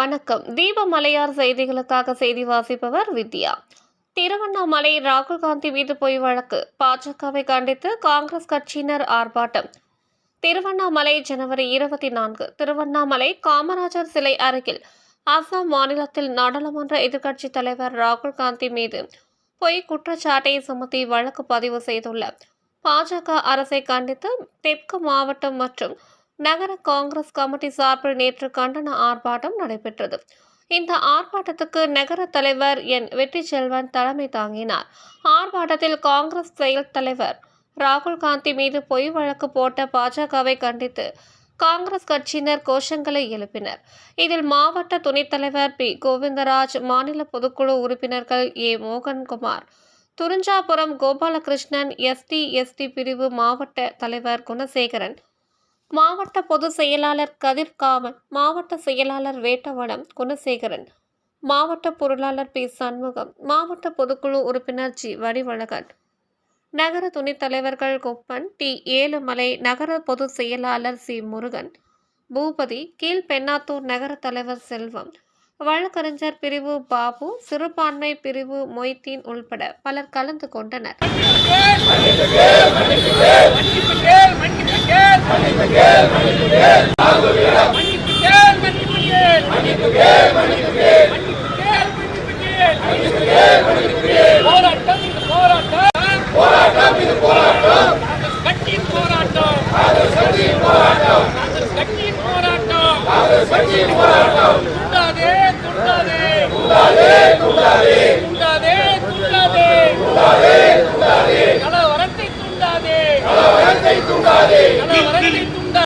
வணக்கம். தீபமலையார் செய்திகளுக்காக செய்தி வாசிப்பவர் வித்யா. திருவண்ணாமலை ராகுல் காந்தி மீது பொய் வழக்கு. பாஜகவை கண்டித்து காங்கிரஸ் கட்சியினர் ஆர்ப்பாட்டம். திருவண்ணாமலை ஜனவரி இருபத்தி நான்கு. திருவண்ணாமலை காமராஜர் சிலை அருகில் அசாம் மாநிலத்தில் நாடாளுமன்ற எதிர்க்கட்சித் தலைவர் ராகுல் காந்தி மீது பொய் குற்றச்சாட்டை சுமத்தி வழக்கு பதிவு செய்துள்ள பாஜக அரசை கண்டித்து தெற்கு மாவட்டம் மற்றும் நகர காங்கிரஸ் கமிட்டி சார்பில் நேற்று கண்டன ஆர்ப்பாட்டம் நடைபெற்றது. இந்த ஆர்ப்பாட்டத்துக்கு நகர தலைவர் என். வெற்றி செல்வன் தலைமை தாங்கினார். ஆர்ப்பாட்டத்தில் காங்கிரஸ் செயல் தலைவர் ராகுல் காந்தி மீது பொய் வழக்கு போட்ட பாஜகவை கண்டித்து காங்கிரஸ் கட்சியினர் கோஷங்களை எழுப்பினர். இதில் மாவட்ட துணைத் தலைவர் பி. கோவிந்தராஜ் மாநில பொதுக்குழு உறுப்பினர்கள் A. Mohankumar Thurinjapuram Gopalakrishnan ST ST பிரிவு மாவட்ட தலைவர் குணசேகரன் மாவட்ட பொதுச் செயலாளர் கதிர்காமன் மாவட்ட செயலாளர் வேட்டவனம் குணசேகரன் மாவட்ட பொருளாளர் பி. சண்முகம் மாவட்ட பொதுக்குழு உறுப்பினர் ஜி. வடிவழகன் நகர துணைத் தலைவர்கள் கொப்பன் டி. ஏழுமலை நகர பொதுச் செயலாளர் சி. முருகன் பூபதி கீழ்பெண்ணாத்தூர் நகர தலைவர் செல்வம் வழக்கறிஞர் பிரிவு பாபு சிறுபான்மை பிரிவு மொய்தீன் உள்பட பலர் கலந்து கொண்டனர். போராட்டம் துண்டாதே துண்டாதே துண்டாதே துண்டாதே